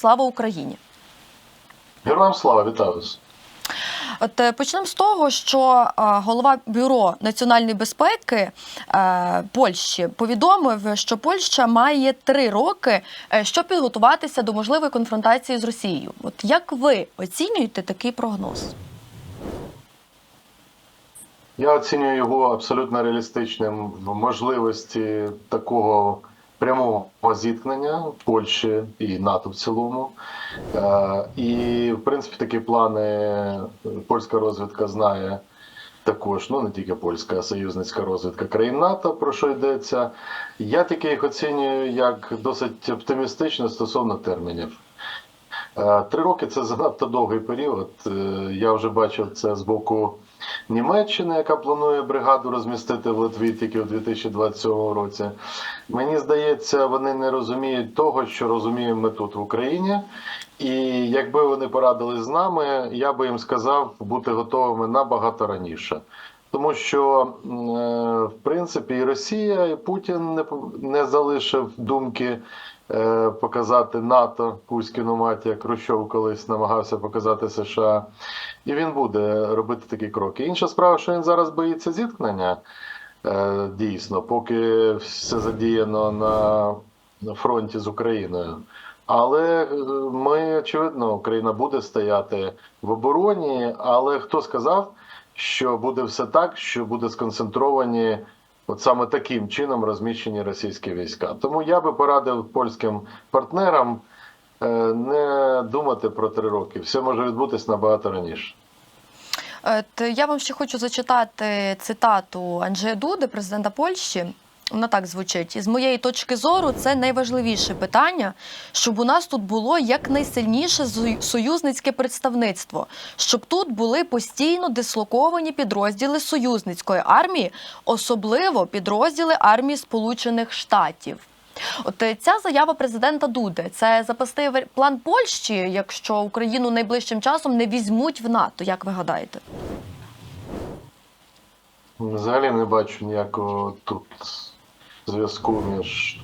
слава Україні. Героям слава, вітаю вас. От е, почнемо з того, що е, голова бюро національної безпеки е, Польщі повідомив, що Польща має три роки, щоб підготуватися до можливої конфронтації з Росією. От як ви оцінюєте такий прогноз? Я оцінюю його абсолютно реалістичним в можливості такого прямого зіткнення Польщі і НАТО в цілому. Е, І, в принципі, такі плани польська розвідка знає також, ну не тільки польська, а союзницька розвідка країн НАТО, про що йдеться. Я тільки їх оцінюю як досить оптимістично стосовно термінів. Е, Три роки це занадто довгий період. Е, Я вже бачив це з боку Німеччини, яка планує бригаду розмістити в Литві тільки у 2027 році. Мені здається, вони не розуміють того, що розуміємо ми тут в Україні. І якби вони порадились з нами, я би їм сказав бути готовими набагато раніше. Тому що, е, в принципі, і Росія, і Путін не, не залишив думки е, показати НАТО Кузькіну мать, як Хрущов колись намагався показати США. І він буде робити такі кроки. Інша справа, що він зараз боїться зіткнення. Е, Дійсно, поки все задіяно на, фронті з Україною. Але ми, очевидно, Україна буде стояти в обороні. Але хто сказав, що буде все так, що буде сконцентровані от саме таким чином розміщені російські війська? Тому я би порадив польським партнерам е, не думати про три роки. Все може відбутись набагато раніше. Е, я вам ще хочу зачитати цитату Анджея Дуди, президента Польщі. Вона так звучить: з моєї точки зору, це найважливіше питання, щоб у нас тут було якнайсильніше зою- союзницьке представництво, щоб тут були постійно дислоковані підрозділи союзницької армії, особливо підрозділи армії Сполучених Штатів. От е, ця заява президента Дуди це запасний план Польщі, якщо Україну найближчим часом не візьмуть в НАТО. Як ви гадаєте? Взагалі не бачу ніякого тут зв'язку між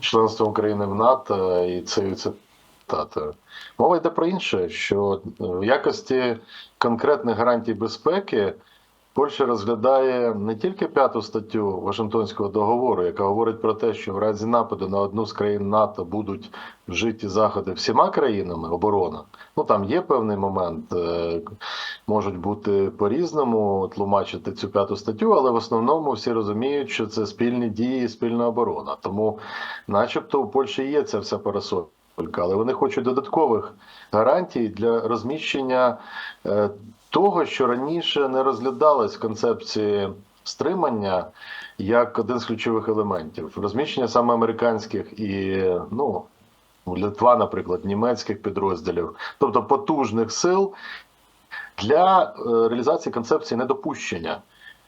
членством України в НАТО і цією цитатою. Мова йде про інше, що в якості конкретних гарантій безпеки Польща розглядає не тільки п'яту статтю Вашингтонського договору, яка говорить про те, що в разі нападу на одну з країн НАТО будуть вжиті заходи всіма країнами оборона. Ну там є певний момент, е, можуть бути по-різному тлумачити цю п'яту статтю, але в основному всі розуміють, що це спільні дії, спільна оборона. Тому, начебто, у Польщі є ця вся парасолька, але вони хочуть додаткових гарантій для розміщення е, того, що раніше не розглядалось в концепції стримання як один з ключових елементів розміщення саме американських і ну. Литва, наприклад, німецьких підрозділів, тобто потужних сил для е, реалізації концепції недопущення.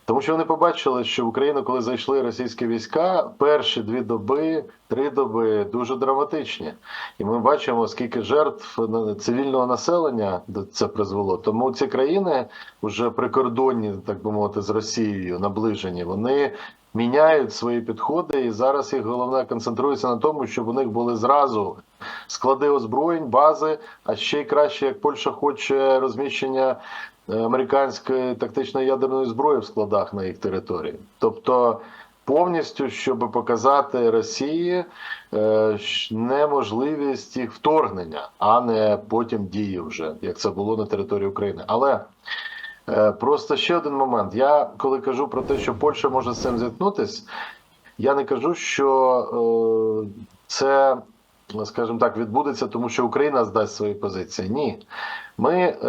Тому що вони побачили, що в Україну, коли зайшли російські війська, перші дві доби, три доби дуже драматичні. І ми бачимо, скільки жертв цивільного населення це призвело. Тому ці країни, вже прикордонні, так би мовити, з Росією наближені, вони міняють свої підходи, і зараз їх головне концентрується на тому, щоб у них були зразу склади озброєнь, бази. А ще й краще, як Польща хоче розміщення американської тактичної ядерної зброї в складах на їх території. Тобто повністю, щоб показати Росії е, неможливість їх вторгнення, а не потім дії вже, як це було на території України. Але е, просто ще один момент. Я коли кажу про те, що Польща може з цим зіткнутись, я не кажу, що е, це, скажімо так, відбудеться, тому що Україна здасть свої позиції. Ні. Ми, е,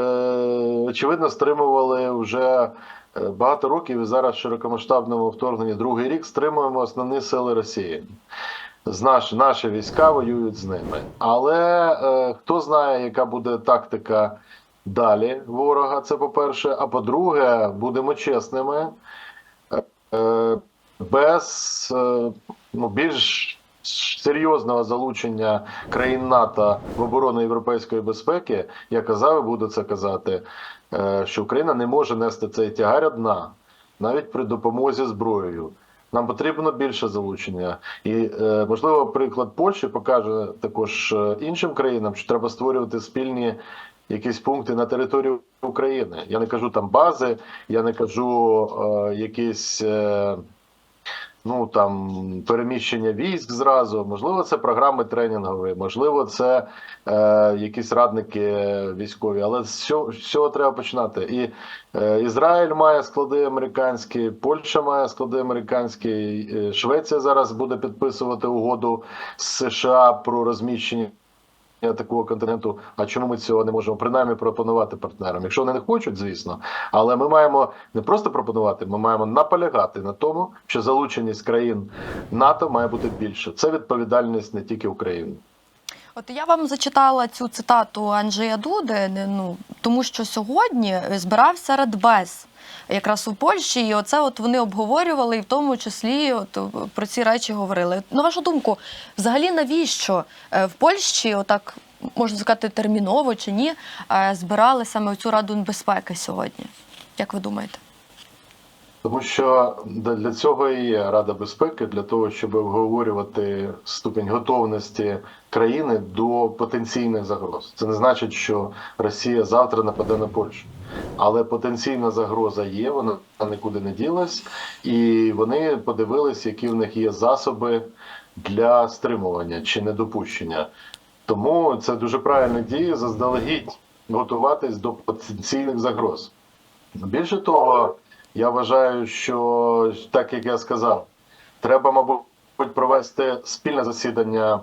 очевидно, стримували вже е, багато років і зараз в широкомасштабному вторгненні другий рік стримуємо основні сили Росії. З наш, наші війська воюють з ними. Але е, хто знає, яка буде тактика далі ворога, це по-перше. А по-друге, будемо чесними. Е, без е, ну, більш серйозного залучення країн НАТО в оборону європейської безпеки, я казав і буду це казати, е, що Україна не може нести цей тягар одна, навіть при допомозі зброєю. Нам потрібно більше залучення, і е, можливо, приклад Польщі покаже також е, іншим країнам, що треба створювати спільні якісь пункти на території України. Я не кажу там бази, я не кажу е, якісь. Ну там переміщення військ зразу, можливо, це програми тренінгові, можливо, це е, якісь радники військові, але з цього, з цього треба починати. І е, Ізраїль має склади американські, Польща має склади американські, е, Швеція зараз буде підписувати угоду з США про розміщення. Такого континенту, а чому ми цього не можемо принаймні пропонувати партнерам? Якщо вони не хочуть, звісно, але ми маємо не просто пропонувати, ми маємо наполягати на тому, що залученість країн НАТО має бути більше. Це відповідальність не тільки України. От я вам зачитала цю цитату Анджея Дуди, ну тому що сьогодні е, збирався Радбез. Якраз у Польщі, і оце от вони обговорювали, і в тому числі от е, про ці речі говорили. На вашу думку, взагалі навіщо е, в Польщі, отак можна сказати, терміново чи ні, е, збирали саме цю раду безпеки сьогодні? Як ви думаєте? Тому що для цього і є Рада безпеки для того, щоб обговорювати ступінь готовності країни до потенційних загроз. Це не значить, що Росія завтра нападе на Польщу, але потенційна загроза є, вона нікуди не ділась, і вони подивились, які в них є засоби для стримування чи недопущення. Тому це дуже правильна дія заздалегідь готуватись до потенційних загроз. Більше того. Я вважаю, що так як я сказав, треба, мабуть, провести спільне засідання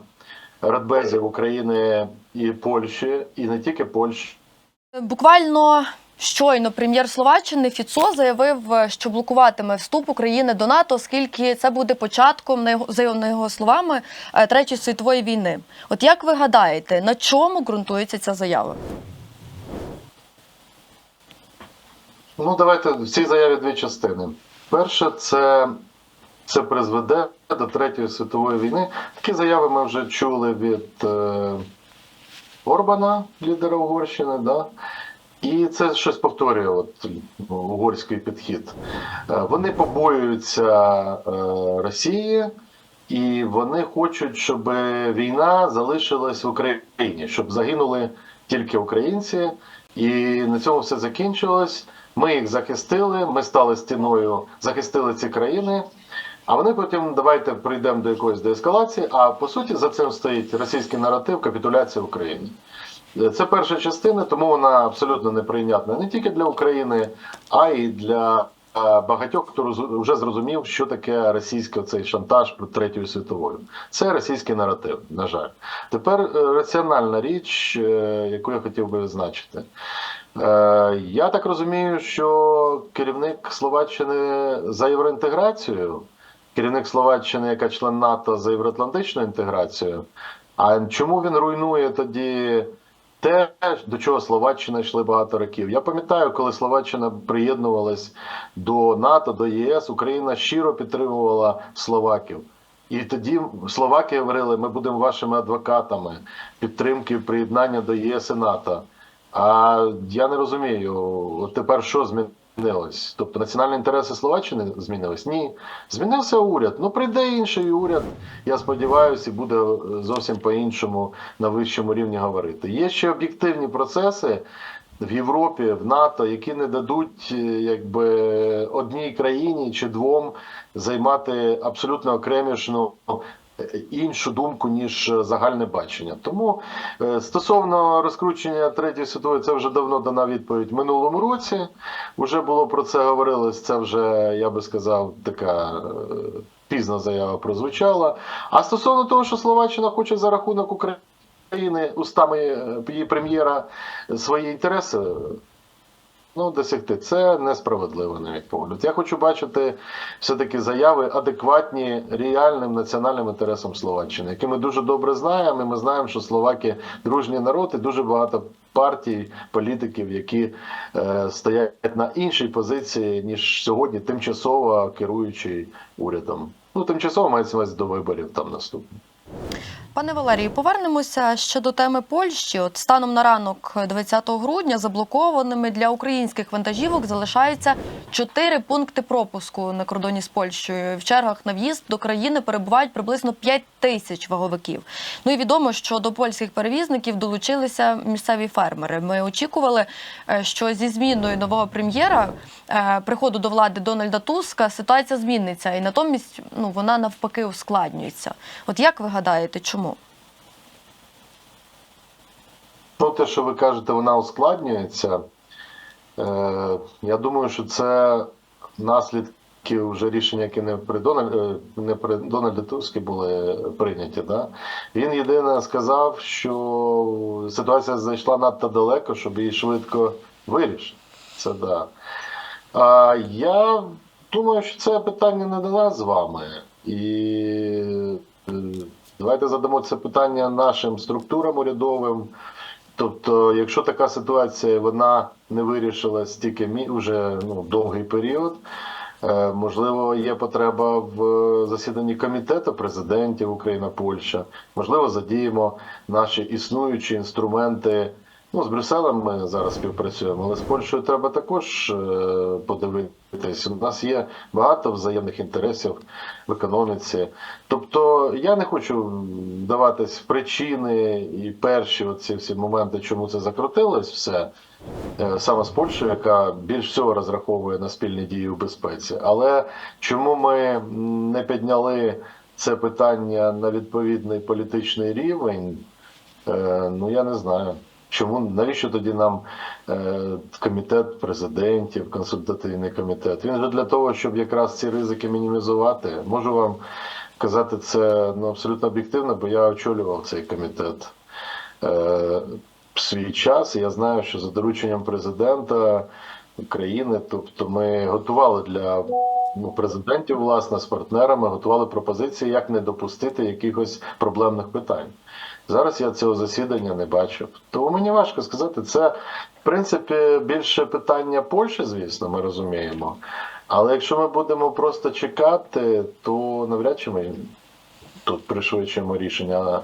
Радбезів України і Польщі, і не тільки Польщі. Буквально щойно прем'єр Словаччини Фіцо заявив, що блокуватиме вступ України до НАТО, оскільки це буде початком, на його за його- словами, е, третьої світової війни. От як ви гадаєте, на чому ґрунтується ця заява? Ну, давайте в цій заяві дві частини. Перше, це, це призведе до Третьої світової війни. Такі заяви ми вже чули від е, Орбана, лідера Угорщини, да? і це щось повторює от, угорський підхід. Е, вони побоюються е, Росії. І вони хочуть, щоб війна залишилась в Україні, щоб загинули тільки українці, і на цьому все закінчилось. Ми їх захистили, ми стали стіною, захистили ці країни. А вони потім давайте прийдемо до якоїсь деескалації. А по суті, за цим стоїть російський наратив капітуляція України. Це перша частина, тому вона абсолютно неприйнятна не тільки для України, а й для е, багатьох, хто вже зрозумів, що таке російський цей шантаж про третьою світовою. Це російський наратив, на жаль. Тепер е, раціональна річ, е, яку я хотів би відзначити. Е, Я так розумію, що керівник Словаччини за євроінтеграцію, керівник Словаччини, яка член НАТО за євроатлантичну інтеграцію. А чому він руйнує тоді те, до чого Словаччина йшли багато років? Я пам'ятаю, коли Словаччина приєднувалась до НАТО, до ЄС, Україна щиро підтримувала словаків. І тоді словаки говорили, ми будемо вашими адвокатами підтримки приєднання до ЄС і НАТО. А я не розумію, тепер що змінилось? Тобто національні інтереси Словаччини змінились? Ні. Змінився уряд. Ну прийде інший уряд, я сподіваюся, і буде зовсім по-іншому на вищому рівні говорити. Є ще об'єктивні процеси в Європі, в НАТО, які не дадуть е, якби одній країні чи двом займати абсолютно окремішну іншу думку ніж е, загальне бачення. Тому е, стосовно розкручення третьої світової, це вже давно дана відповідь в минулому році. Уже було про це говорилось. Це вже я би сказав, така. е, Пізна заява прозвучала. А стосовно того, що Словаччина хоче за рахунок України устами її прем'єра свої інтереси ну, досягти, це несправедливо, на мій погляд. Я хочу бачити все-таки заяви адекватні реальним національним інтересам Словаччини, які ми дуже добре знаємо. І ми знаємо, що Словаки дружній народ і дуже багато партій, політиків, які е, стоять на іншій позиції, ніж сьогодні тимчасово керуючий урядом. Ну, тимчасово мається до виборів там наступних. Пане Валерію, повернемося ще до теми Польщі. От станом на ранок 20 грудня заблокованими для українських вантажівок залишаються чотири пункти пропуску на кордоні з Польщею. В чергах на в'їзд до країни перебувають приблизно 5 тисяч ваговиків. Ну і відомо, що до польських перевізників долучилися місцеві фермери. Ми очікували, е, що зі зміною нового прем'єра е, приходу до влади Дональда Туска ситуація зміниться, і натомість ну вона навпаки ускладнюється. От як ви гадаєте, чому? Ну, те, що ви кажете, вона ускладнюється. Е, я думаю, що це наслідки вже рішення, які не при Дональд, е, не при Дональді Тускі були прийняті. Да? Він єдине сказав, що ситуація зайшла надто далеко, щоб її швидко вирішити. Це да. А я думаю, що це питання не до нас з вами. І е, давайте задамо це питання нашим структурам урядовим. Тобто, якщо така ситуація вона не вирішилась тільки мі вже ну, довгий період, е, можливо, є потреба в засіданні комітету президентів Україна Польща. Можливо, задіємо наші існуючі інструменти. Ну, з Брюсселем ми зараз співпрацюємо, але з Польщею треба також е, подивитись. У нас є багато взаємних інтересів в економіці. Тобто я не хочу вдаватись в причини і перші оці всі моменти, чому це закрутилось все. е, Саме з Польщею, яка більш всього розраховує на спільні дії у безпеці. Але чому ми не підняли це питання на відповідний політичний рівень? Е, Ну я не знаю. Чому навіщо тоді нам е, комітет президентів, консультативний комітет? Він же для того, щоб якраз ці ризики мінімізувати. Можу вам казати це ну, абсолютно об'єктивно, бо я очолював цей комітет е, в свій час. Я знаю, що за дорученням президента України, тобто ми готували для ну, президентів, власне, з партнерами, готували пропозиції, як не допустити якихось проблемних питань. Зараз я цього засідання не бачив. Тому мені важко сказати, це в принципі більше питання Польщі, звісно, ми розуміємо. Але якщо ми будемо просто чекати, то навряд чи ми тут пришвидшуємо рішення.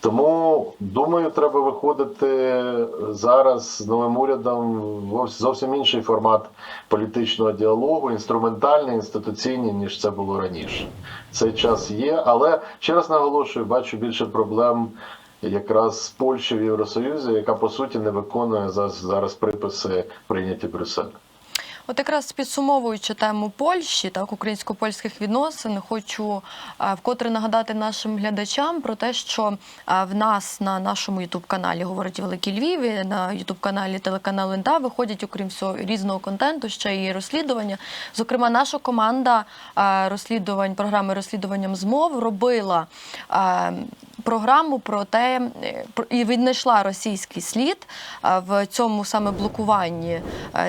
Тому думаю, треба виходити зараз з новим урядом зовсім інший формат політичного діалогу, інструментальний, інституційний, ніж це було раніше. Цей час є, але ще раз наголошую, бачу більше проблем якраз з Польщею в Євросоюзі, яка по суті не виконує зараз, зараз приписи прийняті Брюсселем. От якраз підсумовуючи тему Польщі, так українсько-польських відносин, хочу вкотре нагадати нашим глядачам про те, що в нас на нашому ютуб-каналі говорить Великий Львів, на ютуб-каналі телеканалу НТА виходять, окрім всього різного контенту, ще і розслідування. Зокрема, наша команда розслідувань програми розслідуванням змов робила. Програму про те і віднайшла російський слід в цьому саме блокуванні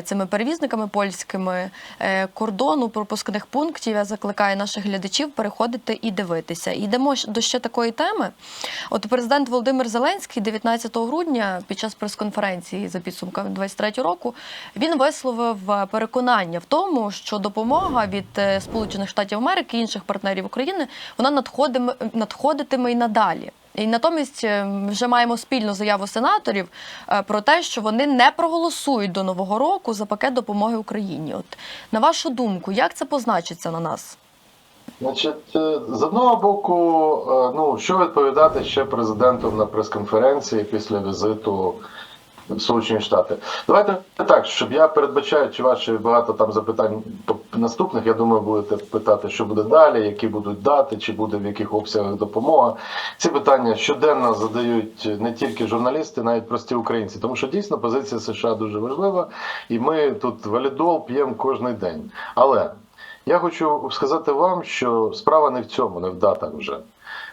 цими перевізниками польськими е, кордону пропускних пунктів. Я закликаю наших глядачів переходити і дивитися. Йдемо до ще такої теми. От президент Володимир Зеленський 19 грудня під час прес-конференції за підсумками 23 року він висловив е, переконання в тому, що допомога від е, Сполучених Штатів Америки і інших партнерів України вона надходитиме і надалі. І натомість е, вже маємо спільну заяву сенаторів е, про те, що вони не проголосують до нового року за пакет допомоги Україні. От на вашу думку, як це позначиться на нас? Значить, е, з одного боку, ну що відповідати ще президенту на прес-конференції після візиту Сполучені Штати. Давайте так, щоб я передбачаючи ваші багато там запитань наступних, я думаю, будете питати, що буде далі, які будуть дати, чи буде в яких обсягах допомога. Ці питання щоденно задають не тільки журналісти, навіть прості українці, тому що дійсно позиція США дуже важлива, і ми тут валідол п'ємо кожен день. Але я хочу сказати вам, що справа не в цьому, не в датах вже.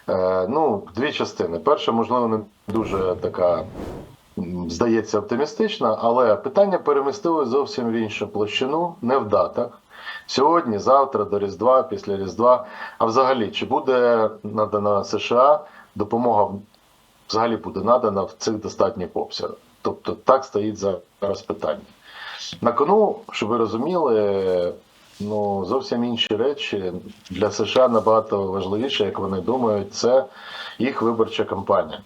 Е, ну, дві частини. Перша, можливо, не дуже така, здається, оптимістична, але питання перемістили зовсім в іншу площину, не в датах. Сьогодні, завтра, до Різдва, після Різдва. А взагалі, чи буде надана США допомога взагалі буде надана в цих достатніх обсягах? Тобто так стоїть зараз питання. На кону, щоб ви розуміли, ну зовсім інші речі для США набагато важливіше, як вони думають, це їх виборча кампанія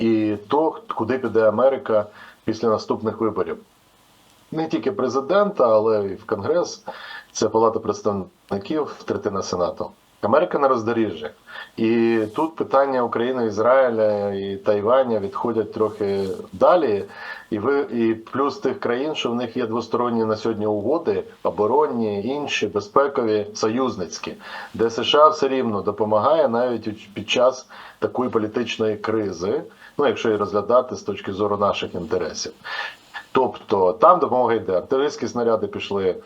і то, куди піде Америка після наступних виборів. Не тільки президента, але й в Конгрес, це Палата представників, третина Сенату. Америка на роздоріжжі. І тут питання України, Ізраїля і Тайваня відходять трохи далі. І ви і плюс тих країн, що в них є двосторонні на сьогодні угоди, оборонні, інші, безпекові, союзницькі, де США все рівно допомагає навіть під час такої політичної кризи, ну якщо її розглядати з точки зору наших інтересів. Тобто там допомога йде. Артилерійські снаряди пішли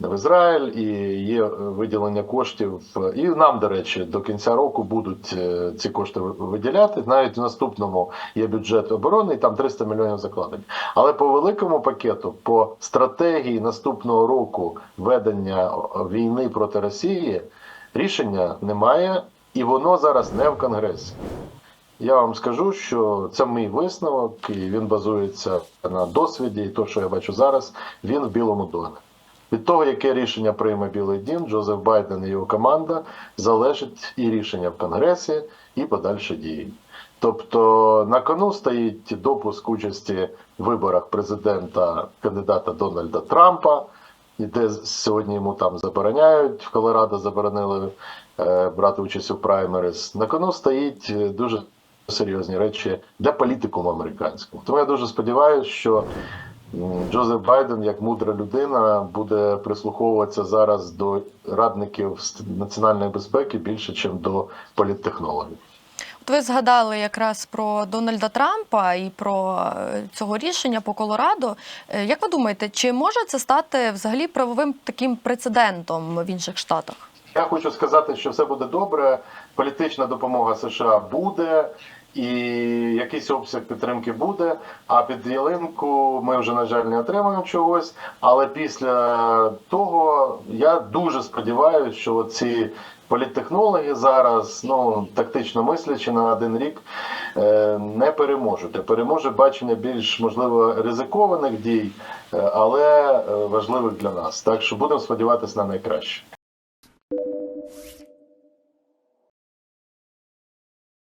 в Ізраїль і є виділення коштів. І нам, до речі, до кінця року будуть е, ці кошти виділяти. Навіть в наступному є бюджет оборони, і там 300 мільйонів закладень. Але по великому пакету, по стратегії наступного року ведення війни проти Росії, рішення немає, і воно зараз не в Конгресі. Я вам скажу, що це мій висновок, і він базується на досвіді, і то, що я бачу зараз, він в Білому домі. Від того, яке рішення прийме Білий Дім, Джозеф Байден і його команда, залежить і рішення в Конгресі, і подальші дії. Тобто на кону стоїть допуск участі в виборах президента кандидата Дональда Трампа, і де сьогодні йому там забороняють, в Колорадо заборонили е, брати участь у праймерис. На кону стоїть дуже серйозні речі для політикуму американського. Тому я дуже сподіваюся, що Джозеф Байден, як мудра людина, буде прислуховуватися зараз до радників національної безпеки більше, ніж до політтехнологів. От ви згадали якраз про Дональда Трампа і про е, цього рішення по Колорадо. Е, Як ви думаєте, чи може це стати взагалі правовим таким прецедентом в інших штатах? Я хочу сказати, що все буде добре. Політична допомога США буде, і якийсь обсяг підтримки буде. А під ялинку ми вже, на жаль, не отримаємо чогось. Але після того я дуже сподіваюся, що ці політтехнологи зараз, ну тактично мислячи на один рік, е, не переможуть. Переможе бачення більш можливо ризикованих дій, е, але е, важливих для нас. Так що будемо сподіватися на найкраще.